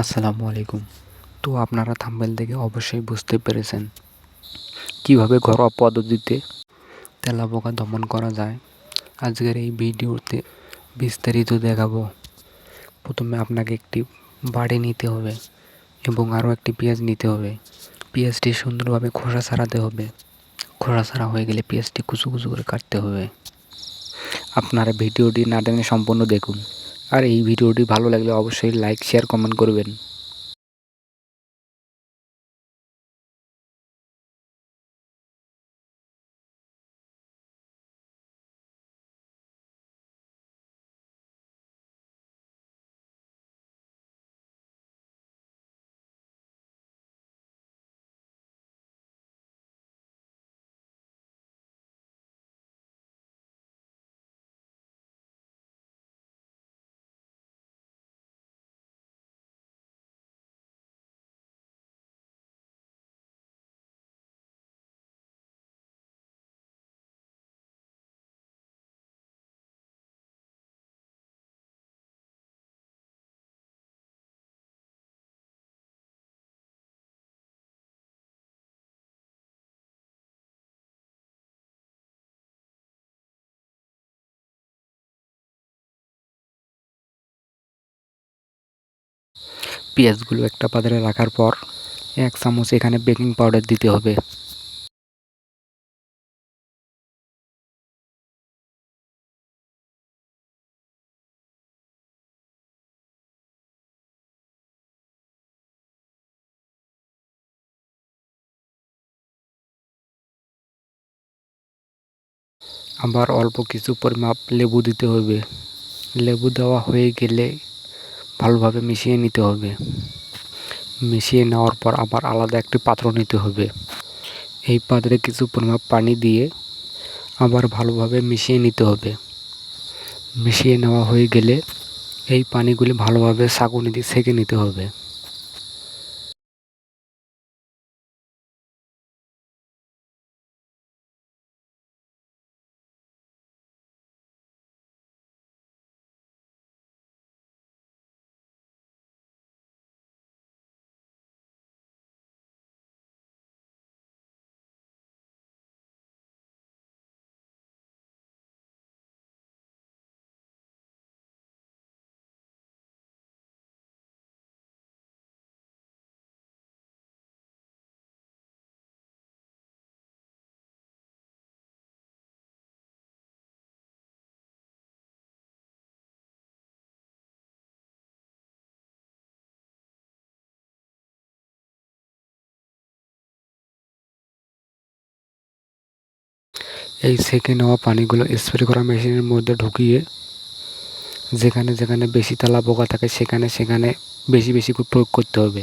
আসসালামু আলাইকুম। তো আপনারা থাম্বেল দেখে অবশ্যই বুঝতে পেরেছেন কীভাবে ঘরোয়া পদ্ধতিতে তেলাপোকা দমন করা যায়। আজকের এই ভিডিওতে বিস্তারিত দেখাবো। প্রথমে আপনাকে একটি বাড়ি নিতে হবে এবং আরও একটি পেঁয়াজ নিতে হবে। পেঁয়াজটি সুন্দরভাবে খোসা ছাড়াতে হবে। খোসা ছাড়া হয়ে গেলে পেঁয়াজটি কুচু কুচু করে কাটতে হবে। আপনারা ভিডিওটি না টেনে সম্পূর্ণ দেখুন। আর এই ভিডিওটি ভালো লাগলে অবশ্যই লাইক শেয়ার কমেন্ট করবেন। পেঁয়াজগুলো একটা পাত্রে রাখার পর এক চামচ এখানে বেকিং পাউডার দিতে হবে। আবার অল্প কিছু পরিমাপ লেবু দিতে হবে। লেবু দেওয়া হয়ে গেলে ভালোভাবে মিশিয়ে নিতে হবে। মিশিয়ে নেওয়ার পর আবার আলাদা একটি পাত্র নিতে হবে। এই পাত্রে কিছু পরিমাণ পানি দিয়ে আবার ভালোভাবে মিশিয়ে নিতে হবে। মিশিয়ে নেওয়া হয়ে গেলে এই পানিগুলি ভালোভাবে ছাঁকুনি দিয়ে সেঁকে নিতে হবে। এই সেঁকে নেওয়া পানিগুলো স্প্রে করা মেশিনের মধ্যে ঢুকিয়ে যেখানে যেখানে বেশি তালা পোকা থাকে সেখানে সেখানে বেশি বেশি প্রয়োগ করতে হবে।